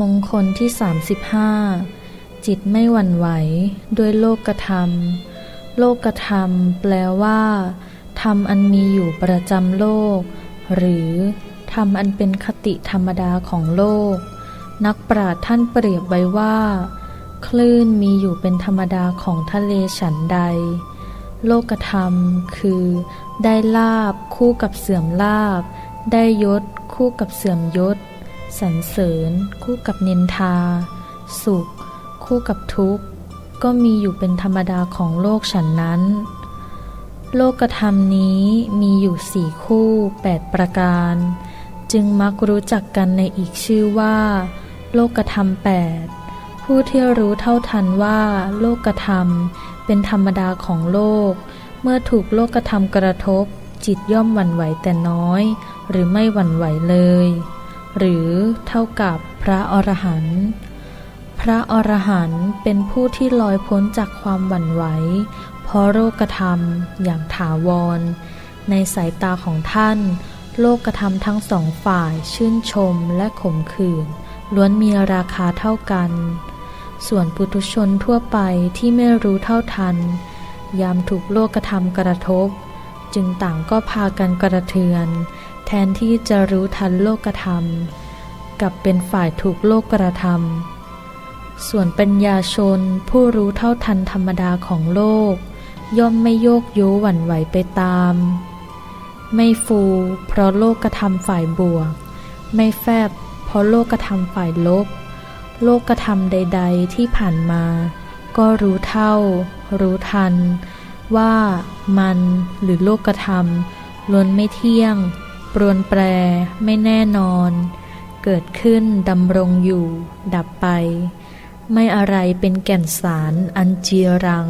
มงคลที่ 35 จิตไม่หวั่นไหวด้วยโลกธรรม โลกธรรมแปลว่าธรรมอันมีอยู่ประจำโลก หรือธรรมอันเป็นคติธรรมดาของโลก นักปราชญ์ท่านเปรียบไว้ว่า คลื่นมีอยู่เป็นธรรมดาของทะเลฉันใด โลกธรรมคือ ได้ลาบคู่กับเสื่อมลาบ ได้ยศคู่กับเสื่อมยศ สรรเสริญ คู่กับนินทา สุข คู่กับทุกข์ ก็มีอยู่เป็นธรรมดาของโลกฉันนั้น โลกธรรมนี้มีอยู่สี่คู่แปดประการ จึงมักรู้จักกันในอีกชื่อว่า โลกธรรมแปดผู้ที่รู้เท่าทันว่า โลกธรรมเป็นธรรมดาของโลก เมื่อถูกโลกธรรมกระทบ จิตย่อมหวั่นไหวแต่น้อย หรือไม่หวั่นไหวเลย หรือเท่ากับพระอรหันต์พระอรหันต์เป็นผู้ที่ลอยพ้นจากความหวั่นไหวเพราะโลกธรรมอย่างถาวร ในสายตาของท่าน โลกธรรมทั้งสองฝ่ายชื่นชมและขมขื่นล้วนมีราคาเท่ากัน ส่วนปุถุชนทั่วไปที่ไม่รู้เท่าทัน ยามถูกโลกธรรมกระทบ จึงต่างก็พากันกระเทือน แทนที่จะรู้ทันโลกธรรมกับเป็นฝ่ายถูกโลกกระทำส่วนปัญญาชนผู้รู้เท่าทันธรรมดาของโลก ย่อมไม่โยกโย้หวั่นไหวไปตาม ไม่ฟูเพราะโลกกระทำฝ่ายบวก ไม่แฟบเพราะโลกกระทำฝ่ายลบ โลกกระทำใด ๆ ที่ผ่านมา ก็รู้เท่า รู้ทัน ว่ามันหรือโลกกระทำล้วนไม่เที่ยง ปรวนแปรไม่แน่นอน เกิดขึ้นดำรงอยู่ ดับไป ไม่อะไรเป็นแก่นสารอันเจียรัง